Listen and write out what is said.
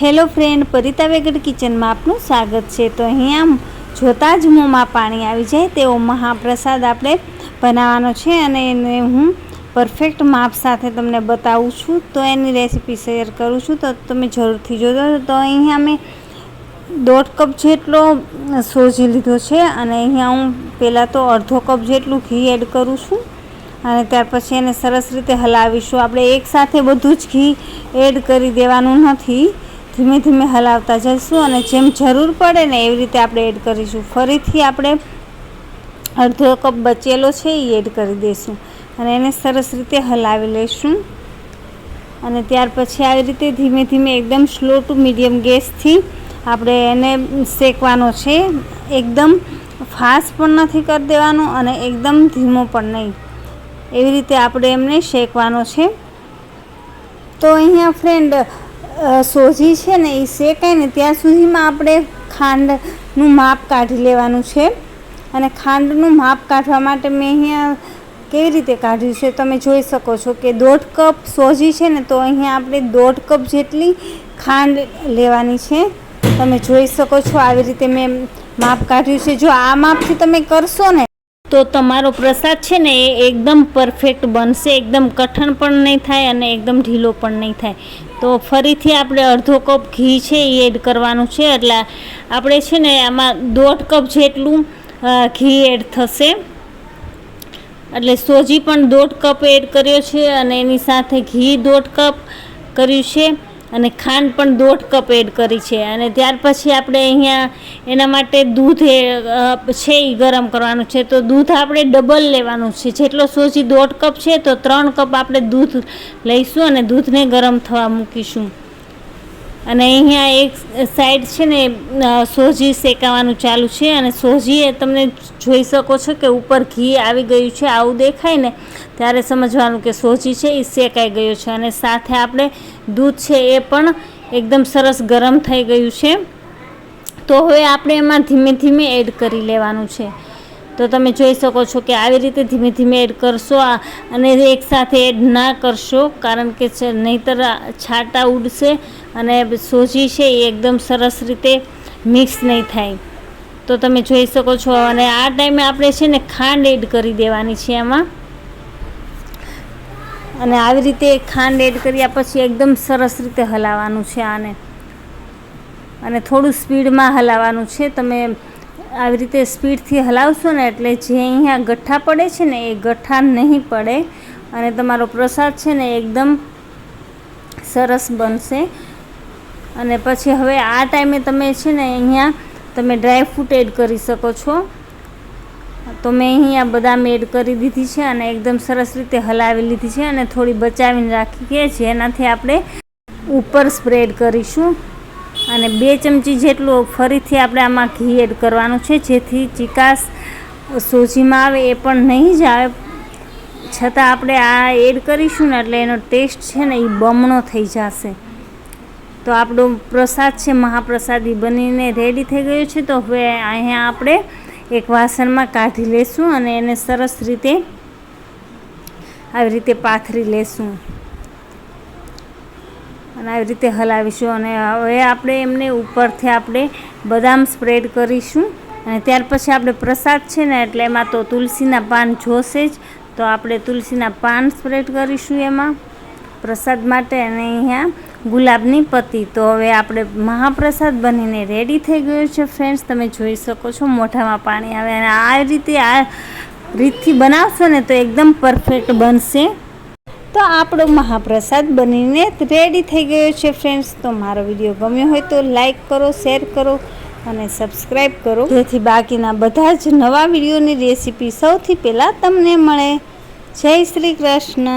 Hello friend, પરિતા વેગડ કિચનમાં આપનું સ્વાગત છે. તો અહીંયા જોતાં જ મોંમાં પાણી આવી જાય તેવો મહાપ્રસાદ આપણે બનાવવાનો છે અને એને હું પરફેક્ટ માપ સાથે તમને બતાવું છું. તો એની રેસીપી શેર કરું છું. તો તમે જરૂરથી જોજો. તો અહીંયા મેં દોઢ કપ જેટલો સોજી લીધો છે અને અહીંયા હું પહેલાં તો અડધો કપ જેટલું ઘી એડ કરું છું અને ત્યાર પછી એને સરસ રીતે હલાવીશું. આપણે એકસાથે બધું જ ઘી એડ કરી દેવાનું નથી. ધીમે ધીમે હલાવતા જઈશું અને જેમ જરૂર પડે ને એવી રીતે આપણે એડ કરીશું. ફરીથી આપણે અડધો કપ બચેલો છે એ એડ કરી દઈશું અને એને સરસ રીતે હલાવી લઈશું. અને ત્યાર પછી આવી રીતે ધીમે ધીમે એકદમ સ્લો ટુ મીડિયમ ગેસથી આપણે એને શેકવાનો છે. એકદમ ફાસ્ટ પણ નથી કરી દેવાનું અને એકદમ ધીમો પણ નહીં. એવી રીતે આપણે એમને શેકવાનો છે. તો અહીંયા ફ્રેન્ડ સોજી છે ને એ શેકાય ને ત્યાં સુધીમાં આપણે ખાંડનું માપ કાઢી લેવાનું છે. અને ખાંડનું માપ કાઢવા માટે મેં અહીંયા કેવી રીતે કાઢ્યું છે તમે જોઈ શકો છો કે દોઢ કપ સોજી છે ને તો અહીંયા આપણે દોઢ કપ જેટલી ખાંડ લેવાની છે. તમે જોઈ શકો છો આવી રીતે મેં માપ કાઢ્યું છે. જો આ માપથી તમે કરશો ને તો તમારો પ્રસાદ છે ને એ એકદમ પરફેક્ટ બનશે. એકદમ કઠણ પણ નહીં થાય અને એકદમ ઢીલો પણ નહીં થાય. તો ફરીથી આપણે અડધો કપ ઘી છે એ એડ કરવાનું છે. એટલે આપણે છે ને આમાં દોઢ કપ જેટલું ઘી એડ થશે. એટલે સોજી પણ દોઢ કપ એડ કર્યો છે અને એની સાથે ઘી દોઢ કપ કર્યું છે. અને ખાંડ પણ દોઢ કપ એડ કરી છે. અને ત્યાર પછી આપણે અહીંયા એના માટે દૂધ એ છે એ ગરમ કરવાનું છે. તો દૂધ આપણે ડબલ લેવાનું છે. જેટલો સોજી દોઢ કપ છે, તો ત્રણ કપ આપણે દૂધ લઈશું અને દૂધને ગરમ થવા મૂકીશું. અને અહીંયા એક સાઈડ છે ને સોજી શેકાવાનું ચાલુ છે અને સોજી એ તમને જોઈ શકો છો કે ઉપર ઘી આવી ગયું છે, આવું દેખાય ને, ત્યારે સમજવાનું કે સોજી છે એ શેકાઈ ગયું છે. અને સાથે આપણે દૂધ છે એ પણ એકદમ સરસ ગરમ થઈ ગયું છે. તો હવે આપણે એમાં ધીમે ધીમે એડ કરી લેવાનું છે. તો તમે જોઈ શકો છો કે આવી રીતે ધીમે ધીમે એડ કરશો અને એકસાથે એડ ના કરશો કારણ કે નહીંતર છાંટા ઉડશે અને સોજી છે એ એકદમ સરસ રીતે મિક્સ નહીં થાય. તો તમે જોઈ શકો છો અને આ ટાઈમે આપણે છે ને ખાંડ એડ કરી દેવાની છે એમાં અને આવી રીતે ખાંડ એડ કર્યા પછી એકદમ સરસ રીતે હલાવવાનું છે આને. અને થોડું સ્પીડમાં હલાવવાનું છે. તમે આવી રીતે સ્પીડથી હલાવશો ને એટલે જે અહીંયા ગઠ્ઠા પડે છે ને એ ગઠ્ઠા નહીં પડે અને તમારો પ્રસાદ છે ને એકદમ સરસ બનશે. અને પછી હવે આ ટાઈમે તમે છે ને અહીંયા તમે ડ્રાય ફ્રૂટ એડ કરી શકો છો. તો મેં અહીંયા બદામ એડ કરી દીધી છે અને એકદમ સરસ રીતે હલાવી લીધી છે અને થોડી બચાવીને રાખી કે જેનાથી આપણે ઉપર સ્પ્રેડ કરીશું. અને બે ચમચી જેટલું ફરીથી આપણે આમાં ઘી એડ કરવાનું છે. જેથી ચિકાસ સોજીમાં આવે એ પણ નહીં જ આવે. છતાં આપણે આ એડ કરીશું ને એટલે એનો ટેસ્ટ છે ને એ બમણો થઈ જશે. તો આપણો પ્રસાદ છે, મહાપ્રસાદી બનીને રેડી થઈ ગયો છે. તો હવે અહીંયા આપણે એક વાસણમાં કાઢી લેશું અને એને સરસ રીતે આવી રીતે પાથરી લેશું. અને આવી રીતે હલાવીશું અને હવે આપણે એમને ઉપરથી આપણે બદામ સ્પ્રેડ કરીશું. અને ત્યાર પછી આપણે પ્રસાદ છે ને, એટલે એમાં તો તુલસીના પાન જોશે જ. તો આપણે તુલસીના પાન સ્પ્રેડ કરીશું એમાં પ્રસાદ માટે અને અહીંયા ગુલાબની પત્તી. તો હવે આપણે મહાપ્રસાદ બનીને રેડી થઈ ગયો છે ફ્રેન્ડ્સ તમે જોઈ શકો છો મોઢામાં પાણી આવે અને આ રીતે આ રીતથી બનાવશો ને તો એકદમ પરફેક્ટ બનશે. તો આપણો મહાપ્રસાદ બનીને રેડી થઈ ગયો છે ફ્રેન્ડ્સ તો મારો વીડિયો ગમ્યો હોય તો લાઈક કરો શેર કરો અને સબસ્ક્રાઈબ કરો. જેથી બાકીના બધા જ નવા વિડીયોની રેસીપી સૌથી પહેલાં તમને મળે. જય શ્રી કૃષ્ણ.